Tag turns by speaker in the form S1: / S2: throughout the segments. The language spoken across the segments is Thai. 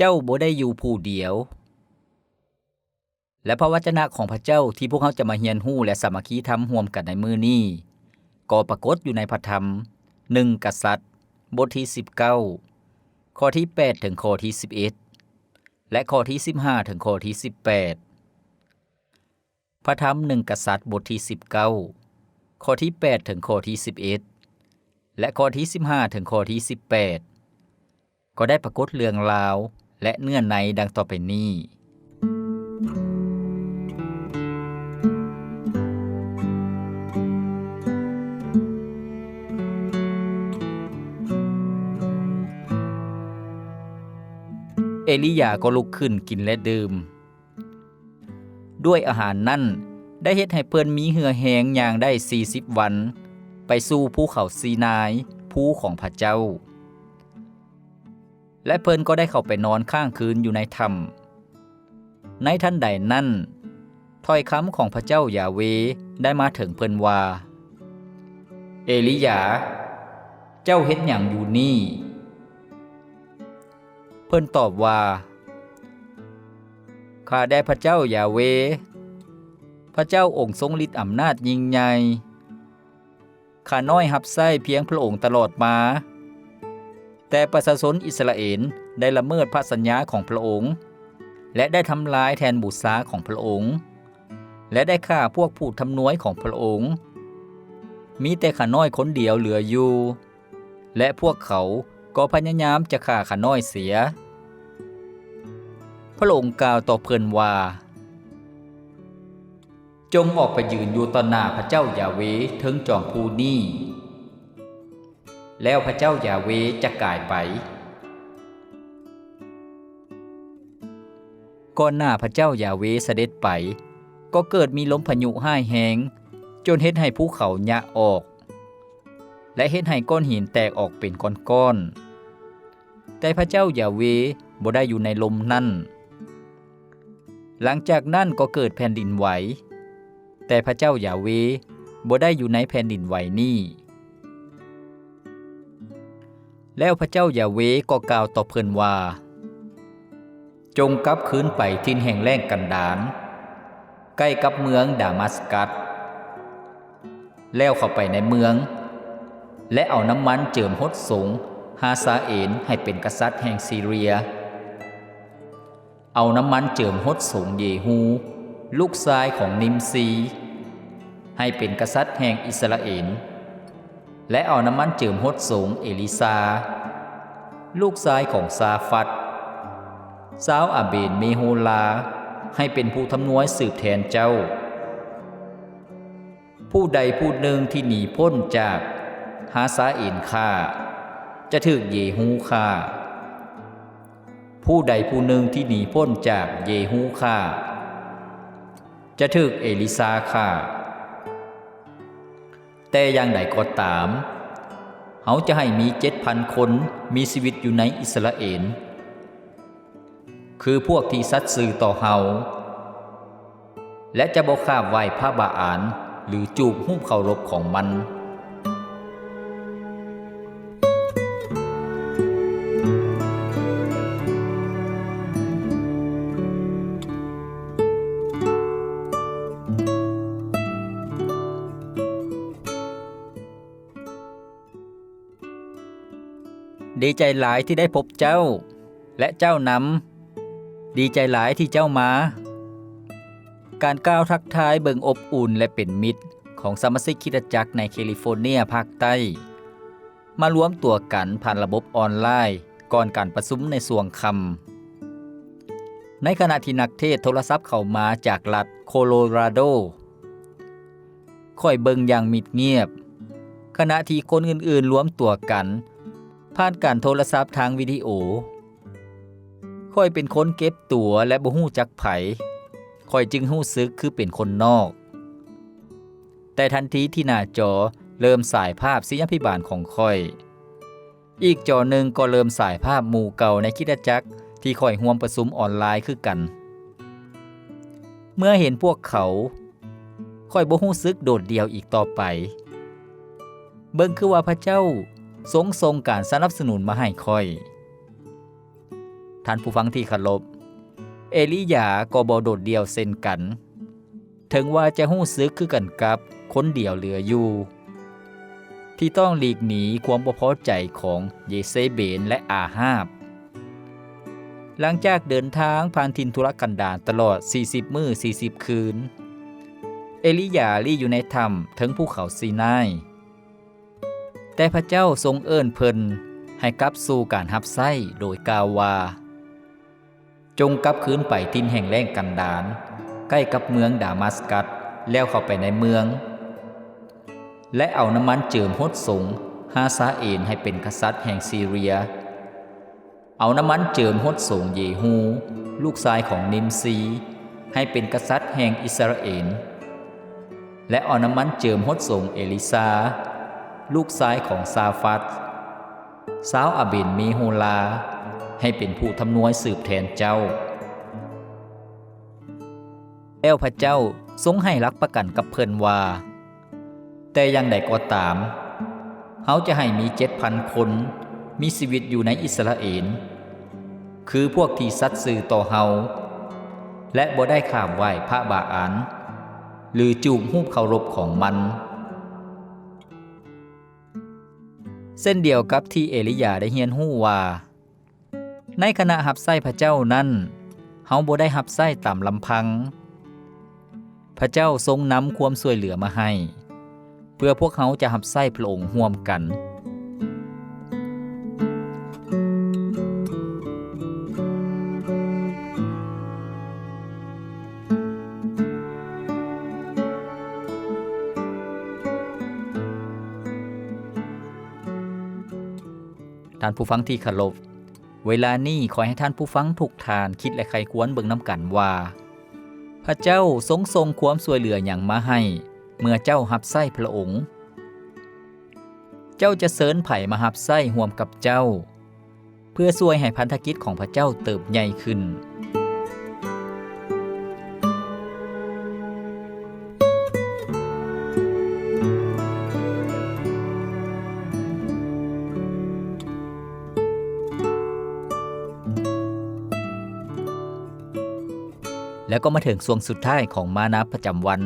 S1: เจ้าบ่ได้อยู่ผู้เดียว และพระวจนะของพระเจ้าที่พวกเขาจะมาเรียนรู้และสามัคคีทำร่วมกันในมือนี้ก็ปรากฏอยู่ในพระธรรมหนึ่งกษัตริย์ บทที่ 19 ข้อที่ 8 ถึงข้อที่ 11 และข้อที่ 15 ถึงข้อที่ 18 พระธรรมหนึ่งกษัตริย์บทที่ 19 ข้อที่ 8 ถึงข้อที่ 11 และข้อที่ 15 ถึงข้อที่ 18 ก็ได้ปรากฏเรื่องราว และเนื้อในดังต่อไปนี้ เอลียาก็ลุกขึ้นกินและดื่ม ด้วยอาหารนั่นได้เฮ็ดให้เพิ่นมีเหือแหงอย่างได้ 40 วัน ไปสู่ภูเขาซีนาย ภูของพระเจ้า และเพิ่นก็ได้เข้าไปนอนข้างคืนอยู่ในถ้ำในทันใดนั้นถ้อยคำของพระเจ้ายาเวได้มาถึงเพิ่นว่า เอลียา เจ้าเฮ็ดหยังอยู่นี่ เพิ่นตอบว่าข้าได้พระเจ้ายาเว พระเจ้าองค์ทรงฤทธิ์อำนาจยิ่งใหญ่ข้าน้อยหับไส้เพียงพระองค์ตลอดมา แต่ประชาชนอิสราเอลได้ละเมิดพระสัญญาของพระองค์ และได้ทำลายแทนบุษาของพระองค์ และได้ฆ่าพวกผู้ทำนวยของพระองค์ มีแต่ข้าน้อยคนเดียวเหลืออยู่ และพวกเขาก็พยายามจะฆ่าข้าน้อยเสีย พระองค์กล่าวต่อเพิ่นว่า จงออกไปยืนอยู่ต่อหน้าพระเจ้ายาเวถึงจอมภูนี้ แล้วพระเจ้ายาเวจะกลายไป ก่อนหน้าพระเจ้ายาเวเสด็จไป ก็เกิดมีลมพายุห้ายแหงจนเฮ็ดให้ภูเขายะออก และเฮ็ดให้ก้อนหินแตกออกเป็นก้อนๆ แต่พระเจ้ายาเวบ่ได้อยู่ในลมนั่น หลังจากนั้นก็เกิดแผ่นดินไหว แต่พระเจ้ายาเวบ่ได้อยู่ในแผ่นดินไหวนี้ แล้วพระเจ้ายาเวก็กล่าวต่อเพิ่นว่า จงกลับคืนไปทินแห่งแรงกันดานใกล้กับเมืองดามัสกัส แล้วเข้าไปในเมือง และเอาน้ำมันเจิมหดสงฮาซาเอนให้เป็นกษัตริย์แห่งซีเรีย เอาน้ำมันเจิมหดสงเยฮู ลูกชายของนิมซี ให้เป็นกษัตริย์แห่งอิสราเอล และเอาน้ำมันเจิมหดสูงเอลิซา ลูกชายของซาฟัดสาวอาเบนเมโฮลา ให้เป็นผู้ทำนวยสืบแทนเจ้า ผู้ใดผู้หนึ่งที่หนีพ้นจากฮาซาเอนฆ่า จะถึกเยฮูฆ่า ผู้ใดผู้หนึ่งที่หนีพ้นจากเยฮูฆ่า จะถึกเอลิซาฆ่า แต่อย่างใดก็ตามเขาจะให้มีเจ็ดพันคนมีชีวิตอยู่ในอิสราเอลคือพวกที่สัตย์ซื่อต่อเฮาและจะบอกข้าไหวพระบาอานหรือจูบหุ้มเขารบของมัน ดีใจหลายที่ได้พบเจ้า และเจ้านำดีใจหลายที่เจ้ามา การก้าวทักทายเบิงอบอุ่นและเป็นมิตร ของสมาชิกคิดจักรในแคลิฟอร์เนียภาคใต้ มารวมตัวกันผ่านระบบออนไลน์ ก่อนการประชุมในส่วงคำในขณะที่นักเทศโทรศัพท์เข้ามาจากรัฐโคโลราโดค่อยเบิงอย่างมิดเงียบ ขณะที่คนอื่นๆรวมตัวกัน ผ่านการโทรศัพท์ทางวิดีโอ ค่อยเป็นคนเก็บตัวและบ่ฮู้จักไผค่อยจึงฮู้สึกคือเป็นคนนอก แต่ทันทีที่หน้าจอเริ่มสายภาพศิยพิบาลของค่อย อีกจอหนึ่งก็เริ่มสายภาพหมู่เก่าในคิดจักรที่ค่อยห่วมประสุมออนไลน์คือกัน เมื่อเห็นพวกเขา ค่อยบ่ฮู้สึกโดดเดี่ยวอีกต่อไป เบิ่งคือว่าพระเจ้า ทรงทรงการสนับสนุนมาให้ค่อย ท่านผู้ฟังที่เคารพเอลียาก็บ่โดดเดี่ยวเช่นกัน ถึงว่าจะฮู้สึกคือกันกับคนเดียวเหลืออยู่ ที่ต้องหลีกหนีความบ่พอใจของเยเซเบนและอาฮาบ หลังจากเดินทางผ่านทินทุรกันดารตลอด 40 มื้อ40 คืน เอลียาลี่อยู่ในถ้ำถึงภูเขาซีนาย แต่พระเจ้าทรงเอิ้นเพิ่นให้กลับสู่การหับไส้โดยกาววา จงกลับคืนไปทินแห่งแรงกันดารใกล้กับเมืองดามัสกัสแล้วเข้าไปในเมือง และเอาน้ำมันเจิมฮดสงฮาซาเอนให้เป็นกษัตริย์แห่งซีเรีย เอาน้ำมันเจิมฮดสงเยฮู ลูกชายของนิมซี ให้เป็นกษัตริย์แห่งอิสราเอลและเอาน้ำมันเจิมฮดสงเอลิซา ลูกชายของซาฟัดสาวอาเบนมโฮลา ให้เป็นผู้ทำนวยสืบแทนเจ้าแอลพระเจ้าทรงให้รักประกันกับเพิ่นว่า แต่ยังใดก็ตามเขาจะให้มีเจ็ดพันคน มีชีวิตอยู่ในอิสราเอลคือพวกที่สัตย์สื่อต่อเฮาและบ่ได้ข้ามไหวพระบาอานหรือจูบหูปเคารพของมัน เส้นเดียวกับที่เอลิยาได้เฮียนหู้ว่า ในขณะหับไส้พระเจ้านั้นเฮาบ่ได้หับไส้ตามลำพัง พระเจ้าทรงนำความช่วยเหลือมาให้ เพื่อพวกเขาจะหับไส้พระองค์ร่วมกัน ท่านผู้ฟังที่เคารพเวลานี้ขอให้ท่านผู้ฟังทุกทานคิดและใครควรเบิ่งน้ำกันว่า พระเจ้าทรงทรงความสวยเหลืออย่างมาให้ เมื่อเจ้าหับไส้พระองค์ เจ้าจะเสริญไผ่มาหับไส้ห่วมกับเจ้า เพื่อช่วยให้พันธกิจของพระเจ้าเติบใหญ่ขึ้น แล้วก็มาถึงช่วงสุดท้ายของมานาประจำวัน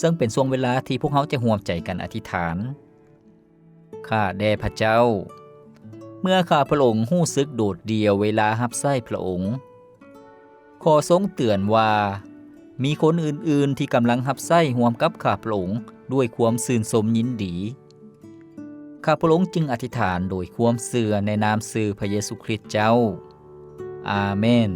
S1: ซึ่งเป็นช่วงเวลาที่พวกเขาจะห่วมใจกันอธิษฐาน ข้าแด่พระเจ้า เมื่อข้าพระองค์หู้ซึกโดดเดียวเวลาหับไส้พระองค์ ขอทรงเตือนว่า มีคนอื่นๆที่กำลังหับไส้ห่วมกับข้าพระองค์ด้วยความซื่นสมยินดี ข้าพระองค์จึงอธิษฐานโดยความเสื่อในนามสื่อพระเยซูคริสต์เจ้า อาเมน